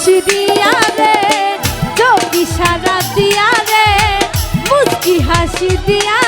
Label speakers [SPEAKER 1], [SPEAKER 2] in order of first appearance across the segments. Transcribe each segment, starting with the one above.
[SPEAKER 1] হাসি দিয়া রে যোগী সারা দিয়া রে মুস্কি হাসি দিয়া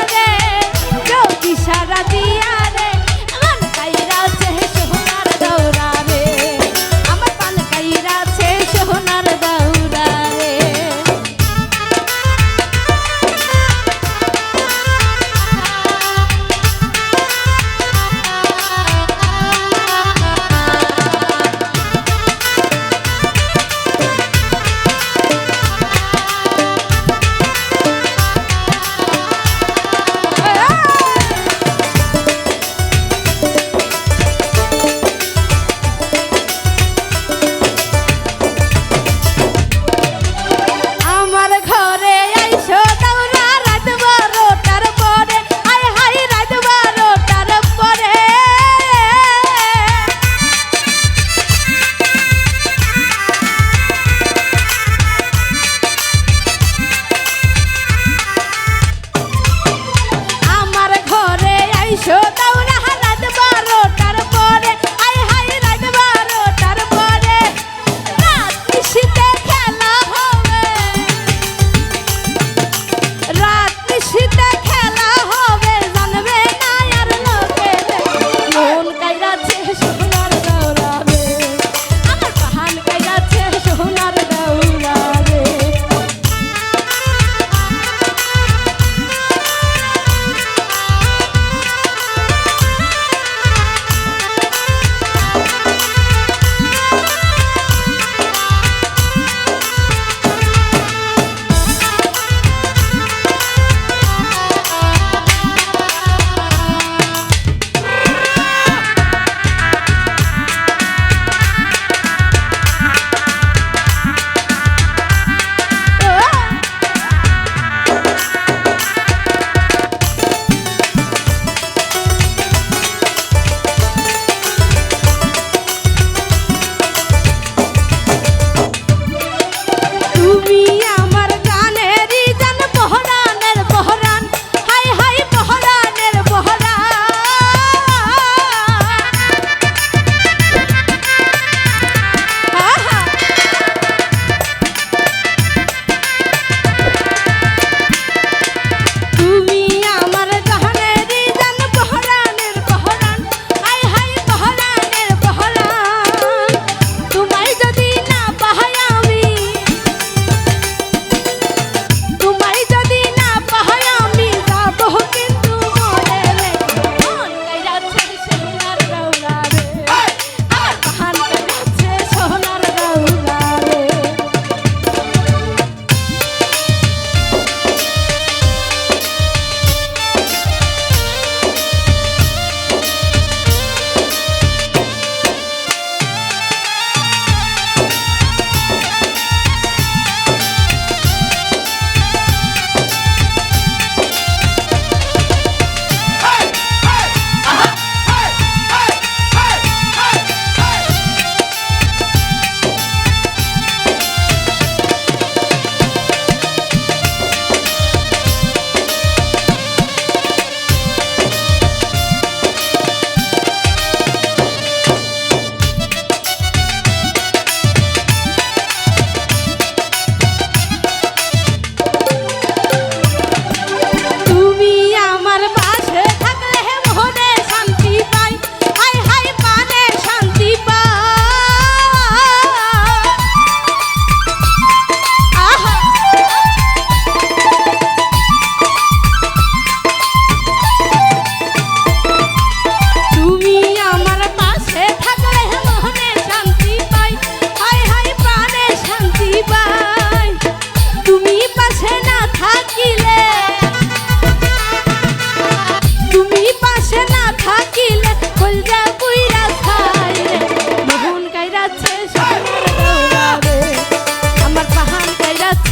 [SPEAKER 1] be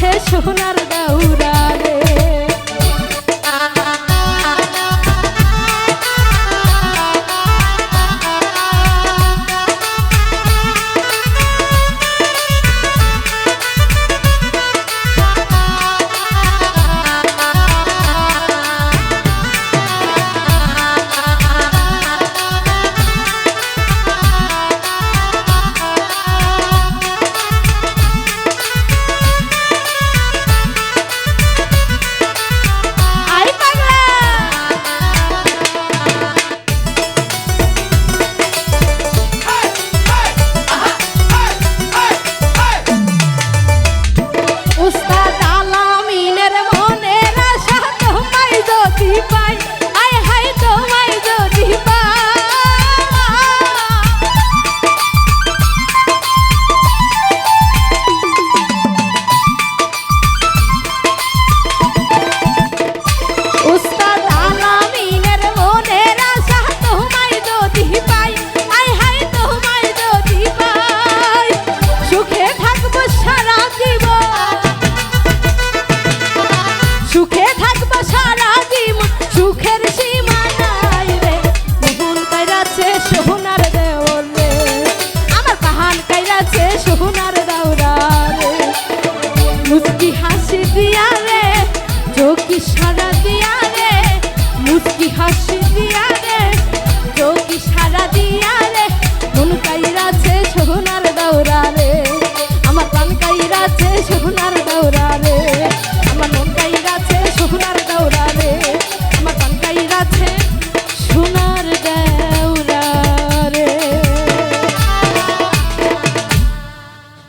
[SPEAKER 1] আছে সোনার দাউর থাকব সারা জীবন সুখের সীমা নাই রে। মুগুল রে। আমার কাহান কাইরাছে সোহনার দাউরা রে। মুস্কি হাসি দিয়া রে, চোখি সারা দিয়া রে। মুস্কি হাসি দিয়া রে, চোখি সারা দিয়া রে। মন কাইরাছে সোহনার দাউরা রে। আমার প্রাণ কাইরাছে সোহনার দাউরা রে।